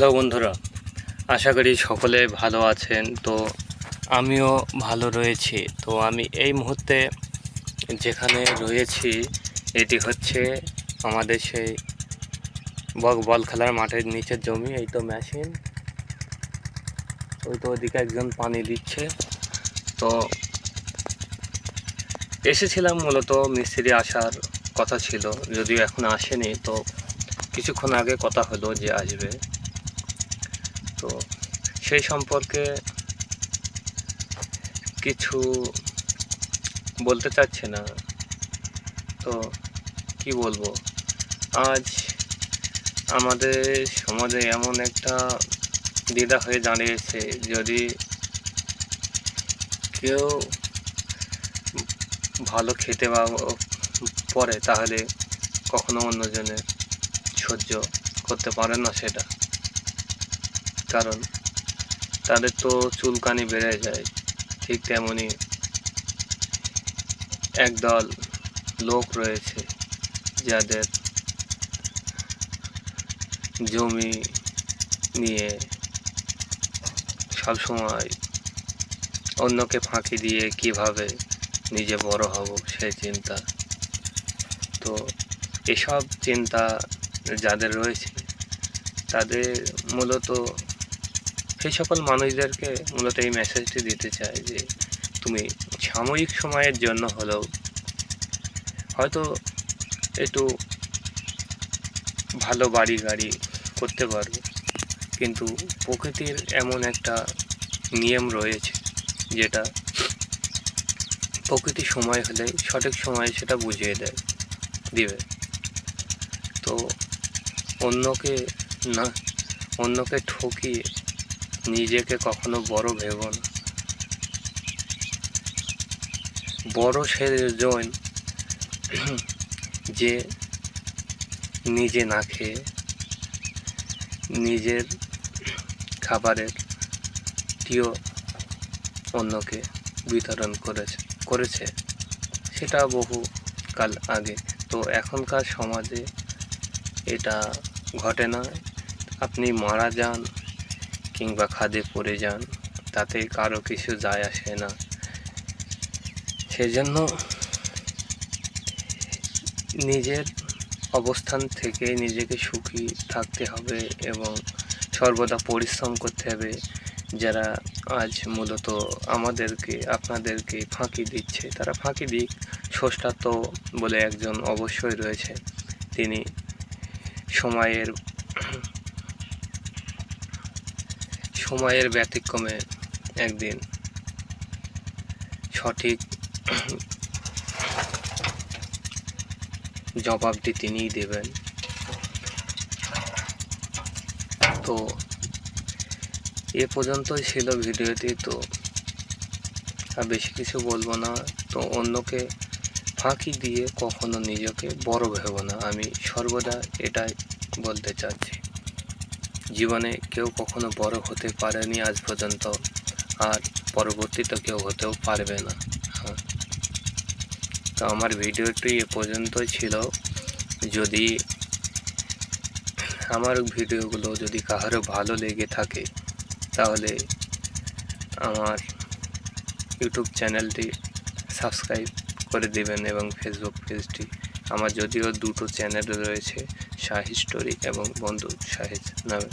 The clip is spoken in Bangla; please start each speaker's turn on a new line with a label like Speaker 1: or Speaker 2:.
Speaker 1: হ্যালো বন্ধুরা, আশা করি সকলে ভালো আছেন। তো আমিও ভালো রয়েছি। তো আমি এই মুহূর্তে যেখানে রয়েছি, এটি হচ্ছে আমাদের সেই বল খেলার মাঠের নিচের জমি, এই তো মেশিন ওই তো ওদিকে একজন পানি দিচ্ছে। তো এসেছিলাম মূলত মিস্ত্রি আসার কথা ছিল, যদিও এখন আসেনি। তো কিছুক্ষণ আগে কথা হলো যে আসবে। তো সেই সম্পর্কে কিছু বলতে চাচ্ছি না। তো কি বলব? আজ আমাদের সমাজে এমন একটা দ্বিধা হয়ে দাঁড়িয়েছে যদি কেউ ভালো খেতে বা পরে তাহলে কখনো অন্যজনের সহ্য করতে পারে না সেটা। কারণ তাদের তো চুলকানি বেড়ে যায় ঠিক তেমনি একদল লোক রয়েছে যাদের জমি নিয়ে সবসময় অন্যকে ফাঁকি দিয়ে কীভাবে নিজে বড় হব সেই চিন্তা। তো এসব চিন্তা যাদের রয়েছে, তাদের মূলত সেই সকল মানুষদেরকে মূলত এই মেসেজটি দিতে চাই যে, তুমি সাময়িক সময়ের জন্য হলেও হয়তো একটু ভালো বাড়ি গাড়ি করতে পারবে কিন্তু প্রকৃতির এমন একটা নিয়ম রয়েছে যেটা প্রকৃতি সময় হলে সঠিক সময়ে সেটা বুঝিয়ে দেয়, দিবে। তো অন্যকে না, অন্যকে ঠকিয়ে নিজেকে কখনো বড় ভেবো না। বড় সেজন যে নিজে না খেয়ে নিজের খাবারের টিও অন্যকে বিতরণ করেছে করেছে। সেটা বহু কাল আগে। তো এখনকার সমাজে এটা ঘটে না। আপনি মারা যান কিংবা খাদে পড়ে যান, তাতে কারও কিছু যায় আসে না। সেজন্য নিজের অবস্থান থেকে নিজেকে সুখী থাকতে হবে এবং সর্বদা পরিশ্রম করতে হবে। যারা আজ মূলত আমাদেরকে, আপনাদেরকে ফাঁকি দিচ্ছে, তারা ফাঁকি দিক, স্রষ্টা তো বলে একজন অবশ্যই রয়েছে। তিনি সময়ের সময়ের ব্যতিক্রমে একদিন সঠিক জবাবটি তিনিই দেবেন। তো এ পর্যন্তই ছিল ভিডিওটি, তো আর বেশি কিছু বলব না। তো অন্যকে ফাঁকি দিয়ে কখনো নিজেকে বড় ভেবো না। আমি সর্বদা এটাই বলতে চাচ্ছি। জীবনে কেউ কখনো বড় হতে পারেনি আজ পর্যন্ত, আর পরবর্তীতে কেউ হতেও পারবে না। হ্যাঁ। তো আমার ভিডিওটি এ পর্যন্তই ছিল। যদি আমার ভিডিওগুলো যদি কাহারও ভালো লেগে থাকে, তাহলে আমার ইউটিউব চ্যানেলটি সাবস্ক্রাইব করে দেবেন এবং ফেসবুক পেজটি আমার যদিও দুটো চ্যানেল রয়েছে শাহি স্টোরি এবং বন্ধু শাহিদ নামে।